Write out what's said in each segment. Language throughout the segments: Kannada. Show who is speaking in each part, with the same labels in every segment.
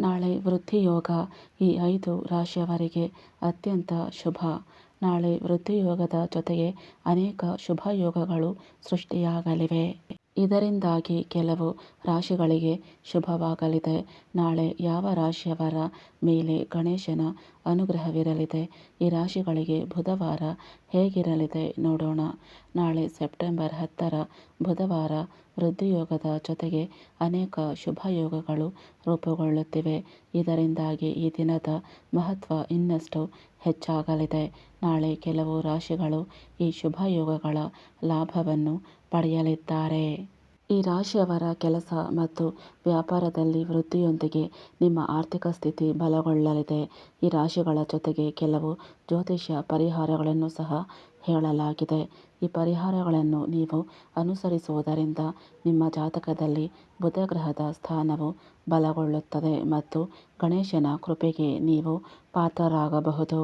Speaker 1: ನಾಳೆ ವೃದ್ಧಿಯೋಗ ಈ ಐದು ರಾಶಿಯವರಿಗೆ ಅತ್ಯಂತ ಶುಭ. ನಾಳೆ ವೃದ್ಧಿಯೋಗದ ಜೊತೆಗೆ ಅನೇಕ ಶುಭ ಯೋಗಗಳು ಸೃಷ್ಟಿಯಾಗಲಿವೆ. ಇದರಿಂದಾಗಿ ಕೆಲವು ರಾಶಿಗಳಿಗೆ ಶುಭವಾಗಲಿದೆ. ನಾಳೆ ಯಾವ ರಾಶಿಯವರ ಮೇಲೆ ಗಣೇಶನ ಅನುಗ್ರಹವಿರಲಿದೆ? ಈ ರಾಶಿಗಳಿಗೆ ಬುಧವಾರ ಹೇಗಿರಲಿದೆ ನೋಡೋಣ. ನಾಳೆ ಸೆಪ್ಟೆಂಬರ್ ಹತ್ತರ ಬುಧವಾರ ವೃದ್ಧಿಯೋಗದ ಜೊತೆಗೆ ಅನೇಕ ಶುಭಯೋಗಗಳು ರೂಪುಗೊಳ್ಳುತ್ತಿವೆ. ಇದರಿಂದಾಗಿ ಈ ದಿನದ ಮಹತ್ವ ಇನ್ನಷ್ಟು ಹೆಚ್ಚಾಗಲಿದೆ. ನಾಳೆ ಕೆಲವು ರಾಶಿಗಳು ಈ ಶುಭಯೋಗಗಳ ಲಾಭವನ್ನು ಪಡೆಯಲಿದ್ದಾರೆ. ಈ ರಾಶಿಯವರ ಕೆಲಸ ಮತ್ತು ವ್ಯಾಪಾರದಲ್ಲಿ ವೃದ್ಧಿಯೊಂದಿಗೆ ನಿಮ್ಮ ಆರ್ಥಿಕ ಸ್ಥಿತಿ ಬಲಗೊಳ್ಳಲಿದೆ. ಈ ರಾಶಿಗಳ ಜೊತೆಗೆ ಕೆಲವು ಜ್ಯೋತಿಷ್ಯ ಪರಿಹಾರಗಳನ್ನು ಸಹ ಹೇಳಲಾಗಿದೆ. ಈ ಪರಿಹಾರಗಳನ್ನು ನೀವು ಅನುಸರಿಸುವುದರಿಂದ ನಿಮ್ಮ ಜಾತಕದಲ್ಲಿ ಬುಧ ಗ್ರಹದ ಸ್ಥಾನವು ಬಲಗೊಳ್ಳುತ್ತದೆ ಮತ್ತು ಗಣೇಶನ ಕೃಪೆಗೆ ನೀವು ಪಾತ್ರರಾಗಬಹುದು.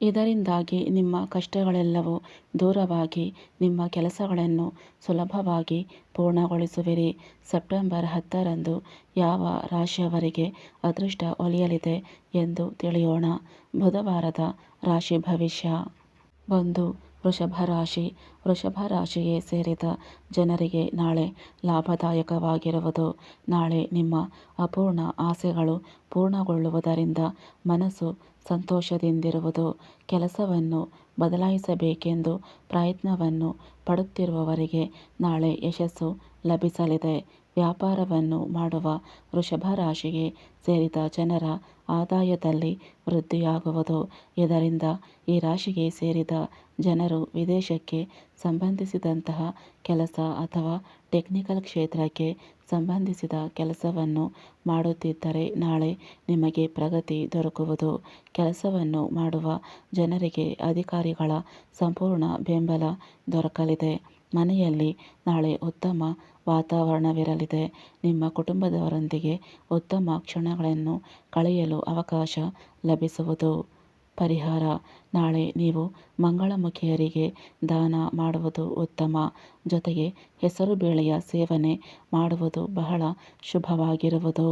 Speaker 1: ಇದರಿಂದಾಗಿ ನಿಮ್ಮ ಕಷ್ಟಗಳೆಲ್ಲವೂ ದೂರವಾಗಿ ನಿಮ್ಮ ಕೆಲಸಗಳನ್ನು ಸುಲಭವಾಗಿ ಪೂರ್ಣಗೊಳಿಸುವಿರಿ. ಸೆಪ್ಟೆಂಬರ್ ಹತ್ತರಂದು ಯಾವ ರಾಶಿಯವರಿಗೆ ಅದೃಷ್ಟ ಒಲಿಯಲಿದೆ ಎಂದು ತಿಳಿಯೋಣ. ಬುಧವಾರದ ರಾಶಿ ಭವಿಷ್ಯ. ಒಂದು ವೃಷಭ ರಾಶಿ ವೃಷಭ ರಾಶಿಗೆ ಸೇರಿದ ಜನರಿಗೆ ನಾಳೆ ಲಾಭದಾಯಕವಾಗಿರುವುದು. ನಾಳೆ ನಿಮ್ಮ ಅಪೂರ್ಣ ಆಸೆಗಳು ಪೂರ್ಣಗೊಳ್ಳುವುದರಿಂದ ಮನಸ್ಸು ಸಂತೋಷದಿಂದಿರುವುದು. ಕೆಲಸವನ್ನು ಬದಲಾಯಿಸಬೇಕೆಂದು ಪ್ರಯತ್ನವನ್ನು ಪಡುತ್ತಿರುವವರಿಗೆ ನಾಳೆ ಯಶಸ್ಸು ಲಭಿಸಲಿದೆ. ವ್ಯಾಪಾರವನ್ನು ಮಾಡುವ ವೃಷಭ ರಾಶಿಗೆ ಸೇರಿದ ಜನರ ಆದಾಯದಲ್ಲಿ ವೃದ್ಧಿಯಾಗುವುದು. ಇದರಿಂದ ಈ ರಾಶಿಗೆ ಸೇರಿದ ಜನರು ವಿದೇಶಕ್ಕೆ ಸಂಬಂಧಿಸಿದಂತಹ ಕೆಲಸ ಅಥವಾ ಟೆಕ್ನಿಕಲ್ ಕ್ಷೇತ್ರಕ್ಕೆ ಸಂಬಂಧಿಸಿದ ಕೆಲಸವನ್ನು ಮಾಡುತ್ತಿದ್ದರೆ ನಾಳೆ ನಿಮಗೆ ಪ್ರಗತಿ ದೊರಕುವುದು. ಕೆಲಸವನ್ನು ಮಾಡುವ ಜನರಿಗೆ ಅಧಿಕಾರಿಗಳ ಸಂಪೂರ್ಣ ಬೆಂಬಲ ದೊರಕಲಿದೆ. ಮನೆಯಲ್ಲಿ ನಾಳೆ ಉತ್ತಮ ವಾತಾವರಣವಿರಲಿದೆ. ನಿಮ್ಮ ಕುಟುಂಬದವರೊಂದಿಗೆ ಉತ್ತಮ ಕ್ಷಣಗಳನ್ನು ಕಳೆಯಲು ಅವಕಾಶ ಲಭಿಸುವುದು ಪರಿಹಾರ. ನಾಳೆ ನೀವು ಮಂಗಳಮುಖಿಯರಿಗೆ ದಾನ ಮಾಡುವುದು ಉತ್ತಮ. ಜೊತೆಗೆ ಹೆಸರುಬೇಳೆಯ ಸೇವನೆ ಮಾಡುವುದು ಬಹಳ ಶುಭವಾಗಿರುವುದು.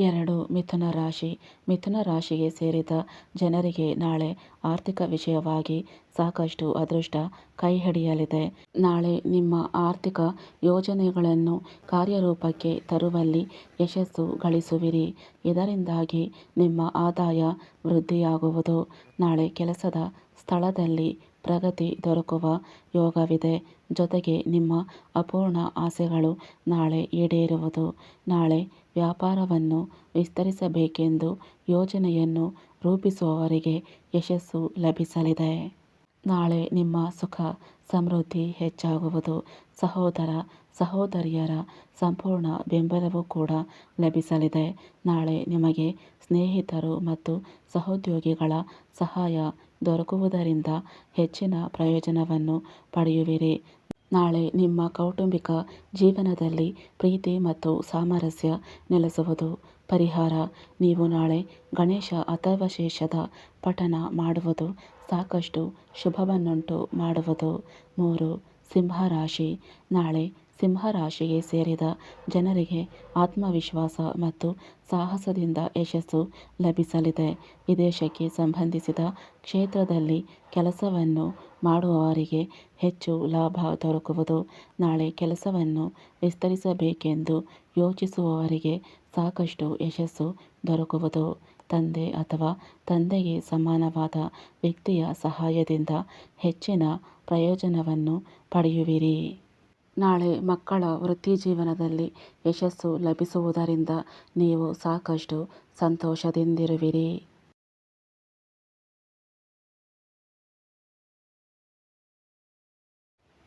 Speaker 1: ಎರಡು ಮಿಥುನ ರಾಶಿ. ಮಿಥುನ ರಾಶಿಗೆ ಸೇರಿದ ಜನರಿಗೆ ನಾಳೆ ಆರ್ಥಿಕ ವಿಷಯವಾಗಿ ಸಾಕಷ್ಟು ಅದೃಷ್ಟ ಕೈ ಹಿಡಿಯಲಿದೆ ನಾಳೆ ನಿಮ್ಮ ಆರ್ಥಿಕ ಯೋಜನೆಗಳನ್ನು ಕಾರ್ಯರೂಪಕ್ಕೆ ತರುವಲ್ಲಿ ಯಶಸ್ಸು ಗಳಿಸುವಿರಿ. ಇದರಿಂದಾಗಿ ನಿಮ್ಮ ಆದಾಯ ವೃದ್ಧಿಯಾಗುವುದು. ನಾಳೆ ಕೆಲಸದ ಸ್ಥಳದಲ್ಲಿ ಪ್ರಗತಿ ದೊರಕುವ ಯೋಗವಿದೆ. ಜೊತೆಗೆ ನಿಮ್ಮ ಅಪೂರ್ಣ ಆಸೆಗಳು ನಾಳೆ ಈಡೇರುವುದು. ನಾಳೆ ವ್ಯಾಪಾರವನ್ನು ವಿಸ್ತರಿಸಬೇಕೆಂದು ಯೋಜನೆಯನ್ನು ರೂಪಿಸುವವರಿಗೆ ಯಶಸ್ಸು ಲಭಿಸಲಿದೆ. ನಾಳೆ ನಿಮ್ಮ ಸುಖ, ಸಮೃದ್ಧಿ ಹೆಚ್ಚಾಗುವುದು. ಸಹೋದರ, ಸಹೋದರಿಯರ ಸಂಪೂರ್ಣ ಬೆಂಬಲವೂ ಕೂಡ ಲಭಿಸಲಿದೆ. ನಾಳೆ ನಿಮಗೆ ಸ್ನೇಹಿತರು ಮತ್ತು ಸಹೋದ್ಯೋಗಿಗಳ ಸಹಾಯ ದೊರಕುವುದರಿಂದ ಹೆಚ್ಚಿನ ಪ್ರಯೋಜನವನ್ನು ಪಡೆಯುವಿರಿ. ನಾಳೆ ನಿಮ್ಮ ಕೌಟುಂಬಿಕ ಜೀವನದಲ್ಲಿ ಪ್ರೀತಿ ಮತ್ತು ಸಾಮರಸ್ಯ ನೆಲೆಸುವುದು ಪರಿಹಾರ. ನೀವು ನಾಳೆ ಗಣೇಶ ಅಥರ್ವಶೇಷದ ಪಠಣ ಮಾಡುವುದು ಸಾಕಷ್ಟು ಶುಭವನ್ನುಂಟು ಮಾಡುವುದು. ಮೂರು, ಸಿಂಹರಾಶಿ. ನಾಳೆ ಸಿಂಹರಾಶಿಗೆ ಸೇರಿದ ಜನರಿಗೆ ಆತ್ಮವಿಶ್ವಾಸ ಮತ್ತು ಸಾಹಸದಿಂದ ಯಶಸ್ಸು ಲಭಿಸಲಿದೆ. ವಿದೇಶಕ್ಕೆ ಸಂಬಂಧಿಸಿದ ಕ್ಷೇತ್ರದಲ್ಲಿ ಕೆಲಸವನ್ನು ಮಾಡುವವರಿಗೆ ಹೆಚ್ಚು ಲಾಭ ದೊರಕುವುದು. ನಾಳೆ ಕೆಲಸವನ್ನು ವಿಸ್ತರಿಸಬೇಕೆಂದು ಯೋಚಿಸುವವರಿಗೆ ಸಾಕಷ್ಟು ಯಶಸ್ಸು ದೊರಕುವುದು. ತಂದೆ ಅಥವಾ ತಂದೆಗೆ ಸಮಾನವಾದ ವ್ಯಕ್ತಿಯ ಸಹಾಯದಿಂದ ಹೆಚ್ಚಿನ ಪ್ರಯೋಜನವನ್ನು ಪಡೆಯುವಿರಿ. ನಾಳೆ ಮಕ್ಕಳ ವೃತ್ತಿಜೀವನದಲ್ಲಿ ಯಶಸ್ಸು ಲಭಿಸುವುದರಿಂದ ನೀವು ಸಾಕಷ್ಟು ಸಂತೋಷದಿಂದಿರುವಿರಿ.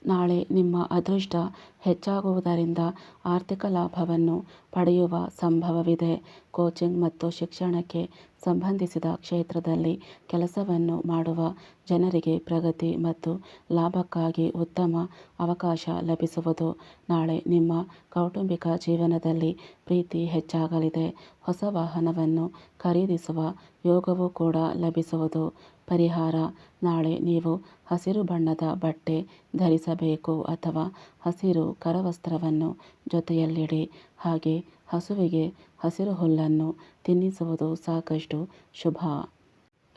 Speaker 1: ನಾಳೆ ನಿಮ್ಮ ಅದೃಷ್ಟ ಹೆಚ್ಚಾಗುವುದರಿಂದ ಆರ್ಥಿಕ ಲಾಭವನ್ನು ಪಡೆಯುವ ಸಂಭವವಿದೆ. ಕೋಚಿಂಗ್ ಮತ್ತು ಶಿಕ್ಷಣಕ್ಕೆ ಸಂಬಂಧಿಸಿದ ಕ್ಷೇತ್ರದಲ್ಲಿ ಕೆಲಸವನ್ನು ಮಾಡುವ ಜನರಿಗೆ ಪ್ರಗತಿ ಮತ್ತು ಲಾಭಕ್ಕಾಗಿ ಉತ್ತಮ ಅವಕಾಶ ಲಭಿಸುವುದು. ನಾಳೆ ನಿಮ್ಮ ಕೌಟುಂಬಿಕ ಜೀವನದಲ್ಲಿ ಪ್ರೀತಿ ಹೆಚ್ಚಾಗಲಿದೆ. ಹೊಸ ವಾಹನವನ್ನು ಖರೀದಿಸುವ ಯೋಗವೂ ಕೂಡ ಲಭಿಸುವುದು. ಪರಿಹಾರ, ನಾಳೆ ನೀವು ಹಸಿರು ಬಣ್ಣದ ಬಟ್ಟೆ ಧರಿಸಬೇಕು ಅಥವಾ ಹಸಿರು ಕರವಸ್ತ್ರವನ್ನು ಜೊತೆಯಲ್ಲಿಡಿ, ಹಾಗೆ ಹಸುವಿಗೆ ಹಸಿರು ಹುಲ್ಲನ್ನು ತಿನ್ನಿಸುವುದು ಸಾಕಷ್ಟು ಶುಭ.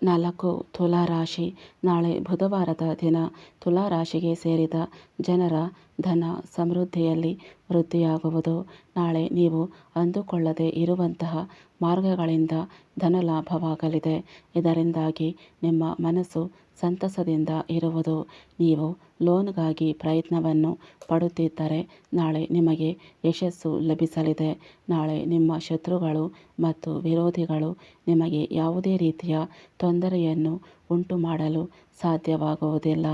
Speaker 1: ನಾಲ್ಕು, ತುಲಾರಾಶಿ. ನಾಳೆ ಬುಧವಾರದ ದಿನ ತುಲಾರಾಶಿಗೆ ಸೇರಿದ ಜನರ ಧನ ಸಮೃದ್ಧಿಯಲ್ಲಿ ವೃದ್ಧಿಯಾಗುವುದು. ನಾಳೆ ನೀವು ಅಂದುಕೊಳ್ಳದೆ ಇರುವಂತಹ ಮಾರ್ಗಗಳಿಂದ ಧನಲಾಭವಾಗಲಿದೆ ಇದರಿಂದಾಗಿ ನಿಮ್ಮ ಮನಸ್ಸು ಸಂತಸದಿಂದ ಇರುವುದು. ನೀವು ಲೋನ್ಗಾಗಿ ಪ್ರಯತ್ನವನ್ನು ಪಡುತ್ತಿದ್ದರೆ ನಾಳೆ ನಿಮಗೆ ಯಶಸ್ಸು ಲಭಿಸಲಿದೆ. ನಾಳೆ ನಿಮ್ಮ ಶತ್ರುಗಳು ಮತ್ತು ವಿರೋಧಿಗಳು ನಿಮಗೆ ಯಾವುದೇ ರೀತಿಯ ತೊಂದರೆಯನ್ನು ಉಂಟು ಮಾಡಲು ಸಾಧ್ಯವಾಗುವುದಿಲ್ಲ.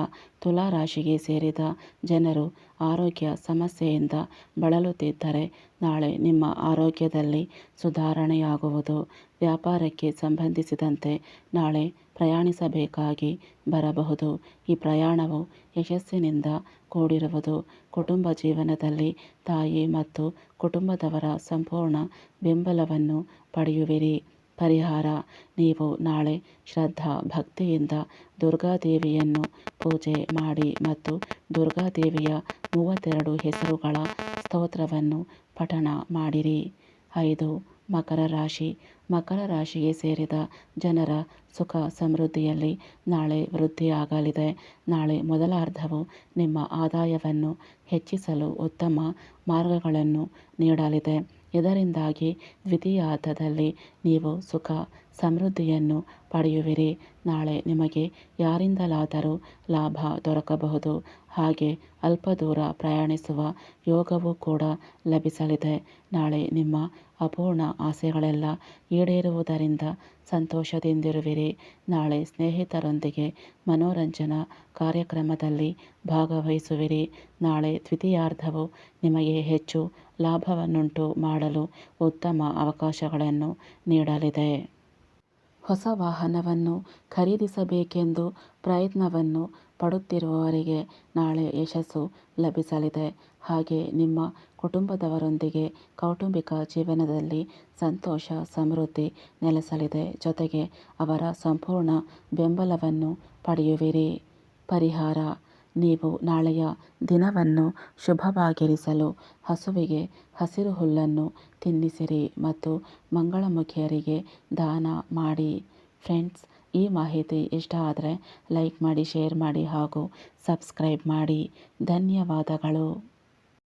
Speaker 1: ತುಲಾರಾಶಿಗೆ ಸೇರಿದ ಜನರು ಆರೋಗ್ಯ ಸಮಸ್ಯೆಯಿಂದ ಬಳಲುತ್ತಿದ್ದರೆ ನಾಳೆ ನಿಮ್ಮ ಆರೋಗ್ಯದಲ್ಲಿ ಸುಧಾರಣೆಯಾಗುವುದು. ವ್ಯಾಪಾರಕ್ಕೆ ಸಂಬಂಧಿಸಿದಂತೆ ನಾಳೆ ಪ್ರಯಾಣಿಸಬೇಕಾಗಿ ಬರಬಹುದು. ಈ ಪ್ರಯಾಣವು ಯಶಸ್ಸಿನಿಂದ ಕೂಡಿರುವುದು ಕುಟುಂಬ ಜೀವನದಲ್ಲಿ ತಾಯಿ ಮತ್ತು ಕುಟುಂಬದವರ ಸಂಪೂರ್ಣ ಬೆಂಬಲವನ್ನು ಪಡೆಯುವಿರಿ. ಪರಿಹಾರ, ನೀವು ನಾಳೆ ಶ್ರದ್ಧಾ ಭಕ್ತಿಯಿಂದ ದುರ್ಗಾದೇವಿಯನ್ನು ಪೂಜೆ ಮಾಡಿ ಮತ್ತು ದುರ್ಗಾದೇವಿಯ ಮೂವತ್ತೆರಡು ಹೆಸರುಗಳ ಸ್ತೋತ್ರವನ್ನು ಪಠಣ ಮಾಡಿರಿ. ಐದು ಮಕರ ರಾಶಿ. ಮಕರ ರಾಶಿಗೆ ಸೇರಿದ ಜನರ ಸುಖ ಸಮೃದ್ಧಿಯಲ್ಲಿ ನಾಳೆ ವೃದ್ಧಿಯಾಗಲಿದೆ. ನಾಳೆ ಮೊದಲಾರ್ಧವು ನಿಮ್ಮ ಆದಾಯವನ್ನು ಹೆಚ್ಚಿಸಲು ಉತ್ತಮ ಮಾರ್ಗಗಳನ್ನು ನೀಡಲಿದೆ. ಇದರಿಂದಾಗಿ ದ್ವಿತೀಯಾರ್ಧದಲ್ಲಿ ನೀವು ಸುಖ ಸಮೃದ್ಧಿಯನ್ನು ಪಡೆಯುವಿರಿ. ನಾಳೆ ನಿಮಗೆ ಯಾರಿಂದಲಾದರೂ ಲಾಭ ದೊರಕಬಹುದು. ಹಾಗೆ ಅಲ್ಪ ದೂರ ಪ್ರಯಾಣಿಸುವ ಯೋಗವೂ ಕೂಡ ಲಭಿಸಲಿದೆ. ನಾಳೆ ನಿಮ್ಮ ಅಪೂರ್ಣ ಆಸೆಗಳೆಲ್ಲ ಈಡೇರುವುದರಿಂದ ಸಂತೋಷದಿಂದಿರುವಿರಿ. ನಾಳೆ ಸ್ನೇಹಿತರೊಂದಿಗೆ ಮನೋರಂಜನಾ ಕಾರ್ಯಕ್ರಮದಲ್ಲಿ ಭಾಗವಹಿಸುವಿರಿ. ನಾಳೆ ದ್ವಿತೀಯಾರ್ಧವು ನಿಮಗೆ ಹೆಚ್ಚು ಲಾಭವನ್ನುಂಟು ಮಾಡಲು ಉತ್ತಮ ಅವಕಾಶಗಳನ್ನು ನೀಡಲಿದೆ. ಹೊಸ ವಾಹನವನ್ನು ಖರೀದಿಸಬೇಕೆಂದು ಪ್ರಯತ್ನವನ್ನು ಪಡುತ್ತಿರುವವರಿಗೆ ನಾಳೆ ಯಶಸ್ಸು ಲಭಿಸಲಿದೆ. ಹಾಗೆ ನಿಮ್ಮ ಕುಟುಂಬದವರೊಂದಿಗೆ ಕೌಟುಂಬಿಕ ಜೀವನದಲ್ಲಿ ಸಂತೋಷ, ಸಮೃದ್ಧಿ ನೆಲೆಸಲಿದೆ. ಜೊತೆಗೆ ಅವರ ಸಂಪೂರ್ಣ ಬೆಂಬಲವನ್ನು ಪಡೆಯುವಿರಿ. ಪರಿಹಾರ ನೀವು ನಾಳೆಯ ದಿನವನ್ನು ಶುಭವಾಗಿರಿಸಲು ಹಸುವಿಗೆ ಹಸಿರು ಹುಲ್ಲನ್ನು ತಿನ್ನಿಸಿರಿ ಮತ್ತು ಮಂಗಳಮುಖಿಯರಿಗೆ ದಾನ ಮಾಡಿ. ಫ್ರೆಂಡ್ಸ್, ಈ ಮಾಹಿತಿ ಇಷ್ಟ ಆದರೆ ಲೈಕ್ ಮಾಡಿ, ಶೇರ್ ಮಾಡಿ ಹಾಗೂ ಸಬ್ಸ್ಕ್ರೈಬ್ ಮಾಡಿ. ಧನ್ಯವಾದಗಳು.